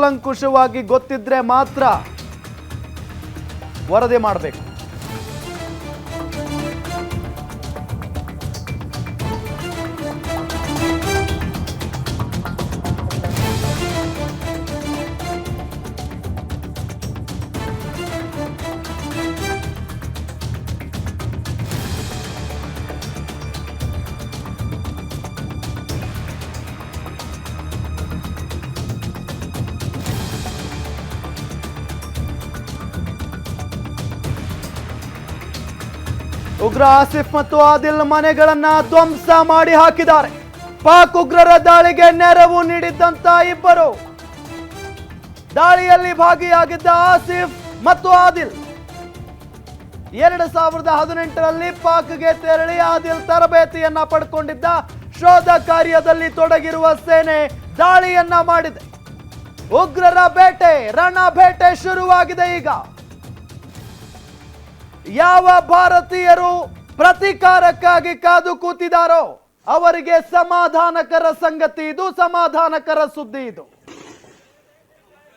ಕೂಲಂಕುಷವಾಗಿ ಗೊತ್ತಿದ್ರೆ ಮಾತ್ರ ವರದಿ ಮಾಡಬೇಕು. ಉಗ್ರ ಆಸಿಫ್ ಮತ್ತು ಆದಿಲ್ ಮನೆಗಳನ್ನ ಧ್ವಂಸ ಮಾಡಿ ಹಾಕಿದ್ದಾರೆ. ಪಾಕ್ ಉಗ್ರರ ದಾಳಿಗೆ ನೆರವು ನೀಡಿದ್ದಂತ ಇಬ್ಬರು. ದಾಳಿಯಲ್ಲಿ ಭಾಗಿಯಾಗಿದ್ದ ಆಸಿಫ್ ಮತ್ತು ಆದಿಲ್. ಎರಡು ಸಾವಿರದ ಹದಿನೆಂಟರಲ್ಲಿ ಪಾಕ್ಗೆ ತೆರಳಿ ಆದಿಲ್ ತರಬೇತಿಯನ್ನ ಪಡ್ಕೊಂಡಿದ್ದ ಶೋಧ ಕಾರ್ಯದಲ್ಲಿ ತೊಡಗಿರುವ ಸೇನೆ ದಾಳಿಯನ್ನ ಮಾಡಿದೆ. ಉಗ್ರರ ಬೇಟೆ ರಣ ಬೇಟೆ ಶುರುವಾಗಿದೆ ಈಗ. ಯಾವ ಭಾರತೀಯರು ಪ್ರತೀಕಾರಕ್ಕಾಗಿ ಕಾದು ಕೂತಿದಾರೋ ಅವರಿಗೆ ಸಮಾಧಾನಕರ ಸಂಗತಿ ಇದು, ಸಮಾಧಾನಕರ ಸುದ್ದಿ ಇದು.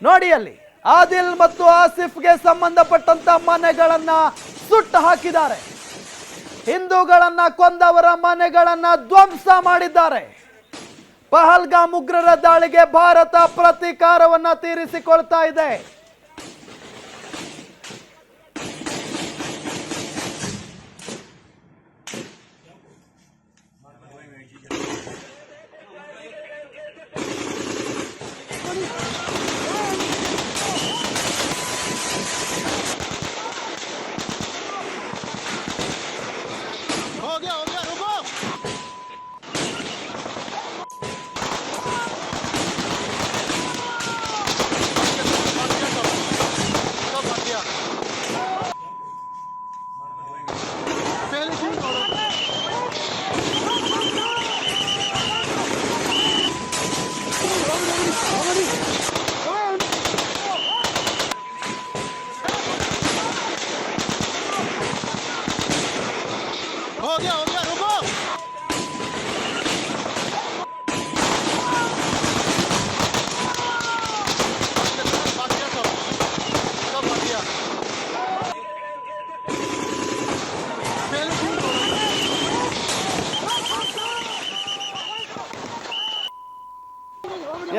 ನೋಡಿ ಅಲ್ಲಿ, ಆದಿಲ್ ಮತ್ತು ಆಸಿಫ್ಗೆ ಸಂಬಂಧಪಟ್ಟಂತ ಮನೆಗಳನ್ನ ಸುಟ್ಟು ಹಾಕಿದ್ದಾರೆ. ಹಿಂದೂಗಳನ್ನ ಕೊಂದವರ ಮನೆಗಳನ್ನ ಧ್ವಂಸ ಮಾಡಿದ್ದಾರೆ. ಪಹಲ್ಗಾಮ್ ಉಗ್ರರ ದಾಳಿಗೆ ಭಾರತ ಪ್ರತೀಕಾರವನ್ನ ತೀರಿಸಿಕೊಳ್ತಾ ಇದೆ.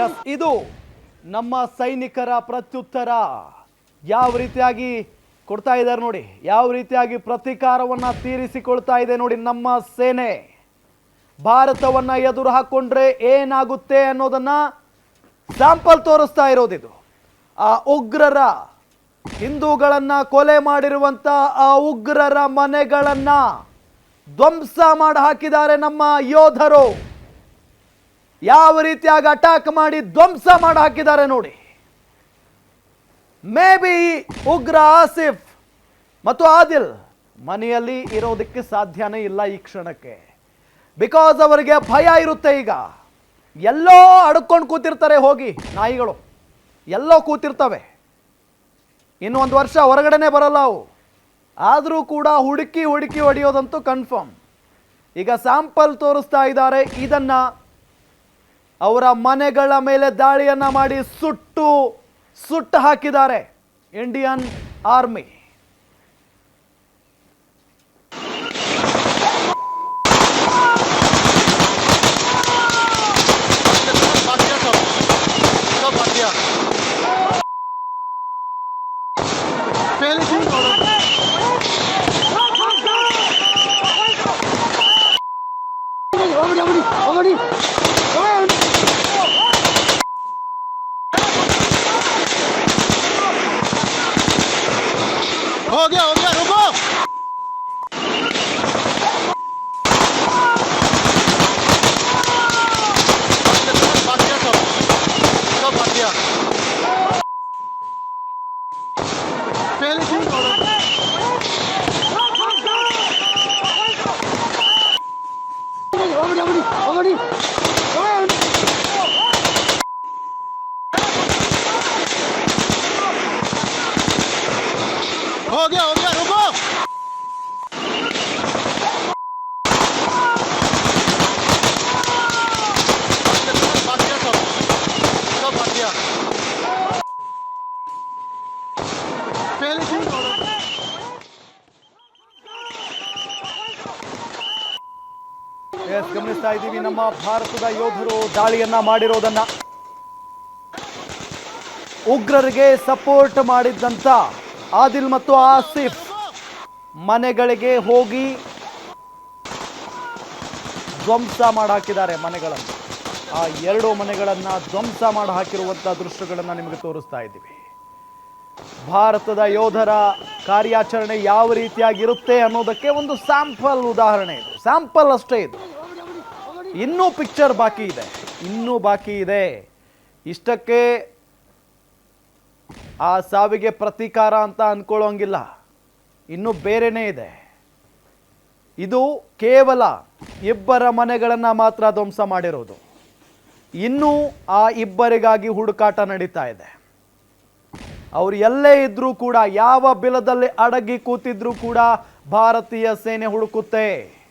ಎಸ್ ಇದು ನಮ್ಮ ಸೈನಿಕರ ಪ್ರತ್ಯುತ್ತರ. ಯಾವ ರೀತಿಯಾಗಿ ಕೊಡ್ತಾ ಇದ್ದಾರೆ ನೋಡಿ, ಯಾವ ರೀತಿಯಾಗಿ ಪ್ರತೀಕಾರವನ್ನು ತೀರಿಸಿಕೊಳ್ತಾ ಇದೆ ನೋಡಿ ನಮ್ಮ ಸೇನೆ. ಭಾರತವನ್ನ ಎದುರು ಹಾಕೊಂಡ್ರೆ ಏನಾಗುತ್ತೆ ಅನ್ನೋದನ್ನ ಸ್ಯಾಂಪಲ್ ತೋರಿಸ್ತಾ ಇರೋದಿದು. ಆ ಉಗ್ರರ ಹಿಂದೂಗಳನ್ನ ಕೊಲೆ ಮಾಡಿರುವಂತ ಆ ಉಗ್ರರ ಮನೆಗಳನ್ನ ಧ್ವಂಸ ಮಾಡಿ ಹಾಕಿದ್ದಾರೆ ನಮ್ಮ ಯೋಧರು. ಯಾವ ರೀತಿಯಾಗಿ ಅಟ್ಯಾಕ್ ಮಾಡಿ ಧ್ವಂಸ ಮಾಡಿ ಹಾಕಿದ್ದಾರೆ ನೋಡಿ. ಮೇ ಬಿ ಉಗ್ರ ಆಸಿಫ್ ಮತ್ತು ಆದಿಲ್ ಮನೆಯಲ್ಲಿ ಇರೋದಕ್ಕೆ ಸಾಧ್ಯನೇ ಇಲ್ಲ ಈ ಕ್ಷಣಕ್ಕೆ. ಬಿಕಾಸ್ ಅವರಿಗೆ ಭಯ ಇರುತ್ತೆ ಈಗ. ಎಲ್ಲೋ ಅಡ್ಕೊಂಡು ಕೂತಿರ್ತಾರೆ ಹೋಗಿ ನಾಯಿಗಳು. ಎಲ್ಲೋ ಕೂತಿರ್ತವೆ. ಇನ್ನು ಒಂದು ವರ್ಷ ಹೊರಗಡೆನೆ ಬರಲ್ಲ ಅವು. ಆದರೂ ಕೂಡ ಹುಡುಕಿ ಹುಡುಕಿ ಹೊಡೆಯೋದಂತೂ ಕನ್ಫರ್ಮ್ ಈಗ ಸ್ಯಾಂಪಲ್ ತೋರಿಸ್ತಾ ಇದ್ದಾರೆ. ಇದನ್ನ ಅವರ ಮನೆಗಳ ಮೇಲೆ ದಾಳಿಯನ್ನು ಮಾಡಿ ಸುಟ್ಟು ಸುಟ್ಟು ಹಾಕಿದ್ದಾರೆ. ಇಂಡಿಯನ್ ಆರ್ಮಿ ನಮ್ಮ ಭಾರತದ ಯೋಧರು ದಾಳಿಯನ್ನ ಮಾಡಿರೋದನ್ನ ಉಗ್ರರಿಗೆ ಸಪೋರ್ಟ್ ಮಾಡಿದ್ದಂತ ಆದಿಲ್ ಮತ್ತು ಆಸಿಫ್ ಮನೆಗಳಿಗೆ ಹೋಗಿ ಧ್ವಂಸ ಮಾಡಾಕಿದ್ದಾರೆ ಮನೆಗಳನ್ನು. ಆ ಎರಡು ಮನೆಗಳನ್ನ ಧ್ವಂಸ ಮಾಡಿ ಹಾಕಿರುವಂತಹ ದೃಶ್ಯಗಳನ್ನ ನಿಮಗೆ ತೋರಿಸ್ತಾ ಇದ್ದೀವಿ. ಭಾರತದ ಯೋಧರ ಕಾರ್ಯಾಚರಣೆ ಯಾವ ರೀತಿಯಾಗಿರುತ್ತೆ ಅನ್ನೋದಕ್ಕೆ ಒಂದು ಸ್ಯಾಂಪಲ್ ಉದಾಹರಣೆ ಇದು. ಸ್ಯಾಂಪಲ್ ಅಷ್ಟೇ ಇದು. ಇನ್ನೂ ಪಿಕ್ಚರ್ ಬಾಕಿ ಇದೆ. ಇನ್ನೂ ಬಾಕಿ ಇದೆ. ಇಷ್ಟಕ್ಕೆ ಆ ಸಾವಿಗೆ ಪ್ರತೀಕಾರ ಅಂತ ಅಂದ್ಕೊಳ್ಳೋಂಗಿಲ್ಲ ಇನ್ನೂ ಬೇರೆನೇ ಇದೆ. ಇದು ಕೇವಲ ಇಬ್ಬರ ಮನೆಗಳನ್ನು ಮಾತ್ರ ಧ್ವಂಸ ಮಾಡಿರೋದು. ಇನ್ನೂ ಆ ಇಬ್ಬರಿಗಾಗಿ ಹುಡುಕಾಟ ನಡೀತಾ ಇದೆ. ಅವರು ಎಲ್ಲೇ ಇದ್ರೂ ಕೂಡ ಯಾವ ಬಿಲದಲ್ಲಿ ಅಡಗಿ ಕೂತಿದ್ರೂ ಕೂಡ ಭಾರತೀಯ ಸೇನೆ ಹುಡುಕುತ್ತೆ.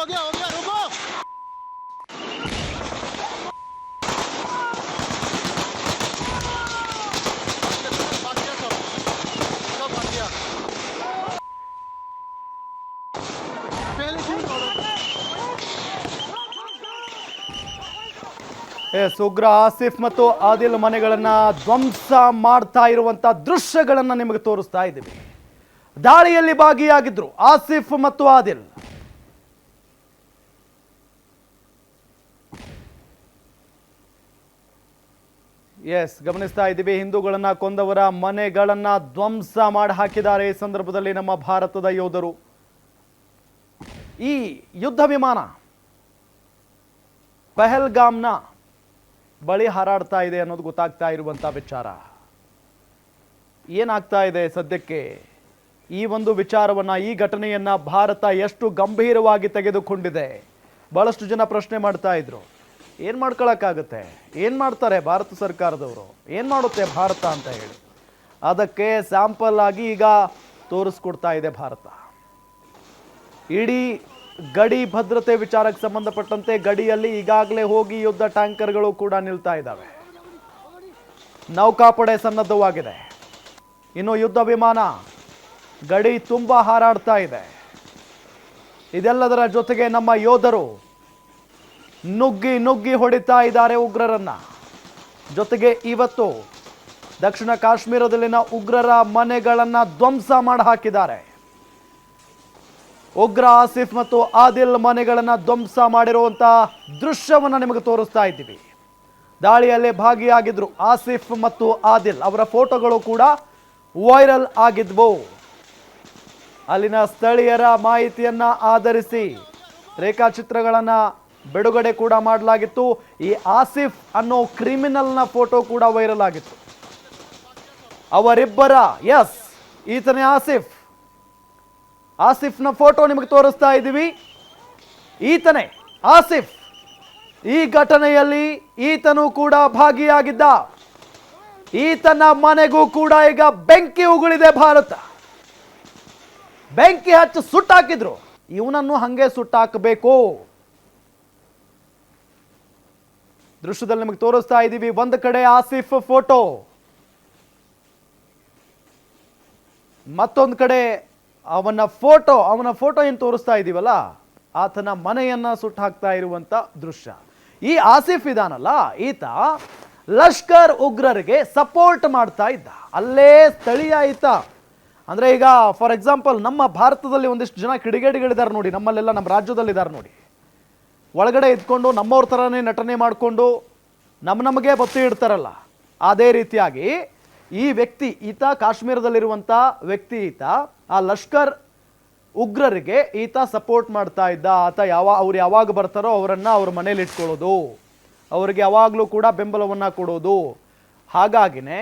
हो गया हो गया रुको भाग गया सब सब भाग गया पहले क्यों छोड़ो ಎಸ್ ಉಗ್ರ ಆಸಿಫ್ ಮತ್ತು ಆದಿಲ್ ಮನೆಗಳನ್ನ ಧ್ವಂಸ ಮಾಡ್ತಾ ಇರುವಂತ ದೃಶ್ಯಗಳನ್ನ ನಿಮಗೆ ತೋರಿಸ್ತಾ ಇದ್ದೀವಿ ದಾಳಿಯಲ್ಲಿ ಭಾಗಿಯಾಗಿದ್ರು ಆಸಿಫ್ ಮತ್ತು ಆದಿಲ್ ಎಸ್ ಗಮನಿಸ್ತಾ ಇದ್ದೀವಿ. ಹಿಂದೂಗಳನ್ನ ಕೊಂದವರ ಮನೆಗಳನ್ನ ಧ್ವಂಸ ಮಾಡಿ ಹಾಕಿದ್ದಾರೆ ಈ ಸಂದರ್ಭದಲ್ಲಿ ನಮ್ಮ ಭಾರತದ ಯೋಧರು. ಈ ಯುದ್ಧ ವಿಮಾನ ಪಹಲ್ಗಾಮ್ನ ಬಳಿ ಹಾರಾಡ್ತಾ ಇದೆ ಅನ್ನೋದು ಗೊತ್ತಾಗ್ತಾ ಇರುವಂತ ವಿಚಾರ. ಏನಾಗ್ತಾ ಇದೆ ಸದ್ಯಕ್ಕೆ? ಈ ಒಂದು ವಿಚಾರವನ್ನ, ಈ ಘಟನೆಯನ್ನ ಭಾರತ ಎಷ್ಟು ಗಂಭೀರವಾಗಿ ತೆಗೆದುಕೊಂಡಿದೆ? ಬಹಳಷ್ಟು ಜನ ಪ್ರಶ್ನೆ ಮಾಡ್ತಾ ಇದ್ರು. ಏನ್ ಮಾಡ್ಕೊಳಕ್ಕಾಗುತ್ತೆ? ಏನು ಮಾಡ್ತಾರೆ ಭಾರತ ಸರ್ಕಾರದವರು? ಏನು ಮಾಡುತ್ತೆ ಭಾರತ ಅಂತ ಹೇಳಿ. ಅದಕ್ಕೆ ಸ್ಯಾಂಪಲ್ ಆಗಿ ಈಗ ತೋರಿಸ್ಕೊಡ್ತಾ ಇದೆ ಭಾರತ. ಇಡೀ ಗಡಿ ಭದ್ರತೆ ವಿಚಾರಕ್ಕೆ ಸಂಬಂಧಪಟ್ಟಂತೆ ಗಡಿಯಲ್ಲಿ ಈಗಾಗಲೇ ಹೋಗಿ ಯುದ್ಧ ಟ್ಯಾಂಕರ್ಗಳು ಕೂಡ ನಿಲ್ತಾ ಇದ್ದಾವೆ ನೌಕಾಪಡೆ ಸನ್ನದ್ಧವಾಗಿದೆ. ಇನ್ನು ಯುದ್ಧ ವಿಮಾನ, ಗಡಿ ತುಂಬ ಹಾರಾಡ್ತಾ ಇದೆ. ಇದೆಲ್ಲದರ ಜೊತೆಗೆ ನಮ್ಮ ಯೋಧರು ನುಗ್ಗಿ ನುಗ್ಗಿ ಹೊಡಿತಾ ಇದ್ದಾರೆ ಉಗ್ರರನ್ನ. ಜೊತೆಗೆ ಇವತ್ತು ದಕ್ಷಿಣ ಕಾಶ್ಮೀರದಲ್ಲಿನ ಉಗ್ರರ ಮನೆಗಳನ್ನ ಧ್ವಂಸ ಮಾಡಿ ಹಾಕಿದ್ದಾರೆ ಉಗ್ರ ಆಸಿಫ್ ಮತ್ತು ಆದಿಲ್ ಮನೆಗಳನ್ನ ಧ್ವಂಸ ಮಾಡಿರುವಂತಹ ದೃಶ್ಯವನ್ನು ನಿಮಗೆ ತೋರಿಸ್ತಾ ಇದ್ದೀವಿ. ದಾಳಿಯಲ್ಲಿ ಭಾಗಿಯಾಗಿದ್ರು ಆಸಿಫ್ ಮತ್ತು ಆದಿಲ್. ಅವರ ಫೋಟೋಗಳು ಕೂಡ ವೈರಲ್ ಆಗಿದ್ವು. ಅಲ್ಲಿನ ಸ್ಥಳೀಯರ ಮಾಹಿತಿಯನ್ನ ಆಧರಿಸಿ ರೇಖಾಚಿತ್ರಗಳನ್ನ ಬಿಡುಗಡೆ ಕೂಡ ಮಾಡಲಾಗಿತ್ತು. ಈ ಆಸಿಫ್ ಅನ್ನೋ ಕ್ರಿಮಿನಲ್ನ ಫೋಟೋ ಕೂಡ ವೈರಲ್ ಆಗಿತ್ತು. ಅವರಿಬ್ಬರ ಎಸ್ ಈತನೇ ಆಸಿಫ್. ಆಸಿಫ್ನ ಫೋಟೋ ನಿಮಗೆ ತೋರಿಸ್ತಾ ಇದ್ದೀವಿ. ಈತನೇ ಆಸಿಫ್. ಈ ಘಟನೆಯಲ್ಲಿ ಈತನು ಕೂಡ ಭಾಗಿಯಾಗಿದ್ದ. ಈತನ ಮನೆಗೂ ಕೂಡ ಈಗ ಬೆಂಕಿ ಉಗುಳಿದೆ ಭಾರತ. ಬೆಂಕಿ ಹಚ್ಚಿ ಸುಟ್ಟಾಕಿದ್ರು. ಇವನನ್ನು ಹಂಗೆ ಸುಟ್ಟಾಕಬೇಕು. ದೃಶ್ಯದಲ್ಲಿ ನಿಮಗೆ ತೋರಿಸ್ತಾ ಇದ್ದೀವಿ. ಒಂದು ಕಡೆ ಆಸಿಫ್ ಫೋಟೋ. ಮತ್ತೊಂದು ಕಡೆ ಅವನ ಫೋಟೋ. ಅವನ ಫೋಟೋ ಏನು ತೋರಿಸ್ತಾ ಇದ್ದೀವಲ್ಲ? ಆತನ ಮನೆಯನ್ನ ಸುಟ್ಟು ಹಾಕ್ತಾ ಇರುವಂತ ದೃಶ್ಯ. ಈ ಆಸಿಫ್ ಇದಾನಲ್ಲ, ಈತ ಲಷ್ಕರ್ ಉಗ್ರರಿಗೆ ಸಪೋರ್ಟ್ ಮಾಡ್ತಾ ಇದ್ದ. ಅಲ್ಲೇ ಸ್ಥಳೀಯ ಈತ. ಅಂದ್ರೆ ಈಗ, ಫಾರ್ ಎಕ್ಸಾಂಪಲ್, ನಮ್ಮ ಭಾರತದಲ್ಲಿ ಒಂದಿಷ್ಟು ಜನ ಕಿಡಿಗೇಡಿಗಳಿದ್ದಾರೆ ನೋಡಿ. ನಮ್ಮಲ್ಲೆಲ್ಲ ನಮ್ಮ ರಾಜ್ಯದಲ್ಲಿದ್ದಾರೆ ನೋಡಿ. ಒಳಗಡೆ ಇದ್ಕೊಂಡು ನಮ್ಮವ್ರ ಥರನೇ ನಟನೆ ಮಾಡಿಕೊಂಡು ನಮ್ಮ ನಮಗೆ ಬತ್ತಿ ಇಡ್ತಾರಲ್ಲ. ಅದೇ ರೀತಿಯಾಗಿ ಈ ವ್ಯಕ್ತಿ ಈತ ಕಾಶ್ಮೀರದಲ್ಲಿರುವಂಥ ವ್ಯಕ್ತಿ ಈತ, ಆ ಲಷ್ಕರ್ ಉಗ್ರರಿಗೆ ಈತ ಸಪೋರ್ಟ್ ಮಾಡ್ತಾ ಇದ್ದ. ಆತ ಯಾವ, ಅವ್ರು ಯಾವಾಗ ಬರ್ತಾರೋ ಅವರನ್ನು ಅವ್ರ ಮನೇಲಿ ಇಟ್ಕೊಳ್ಳೋದು. ಅವರಿಗೆ ಯಾವಾಗಲೂ ಕೂಡ ಬೆಂಬಲವನ್ನು ಕೊಡೋದು. ಹಾಗಾಗಿನೇ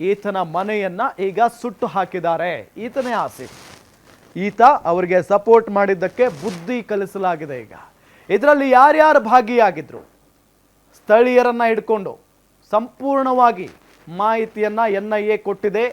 ಈತನ ಮನೆಯನ್ನು ಈಗ ಸುಟ್ಟು ಹಾಕಿದ್ದಾರೆ. ಈತನೇ ಆಸೆ. ಈತ ಅವರಿಗೆ ಸಪೋರ್ಟ್ ಮಾಡಿದ್ದಕ್ಕೆ ಬುದ್ಧಿ ಕಲಿಸಲಾಗಿದೆ ಈಗ. ಇದರಲ್ಲಿ ಯಾರ್ಯಾರು ಭಾಗಿಯಾಗಿದ್ರು? ಸ್ಥಳೀಯರನ್ನು ಹಿಡ್ಕೊಂಡು ಸಂಪೂರ್ಣವಾಗಿ ಮಾಹಿತಿಯನ್ನ ಎನ್ ಐ ಎ ಕೊಟ್ಟಿದೆ.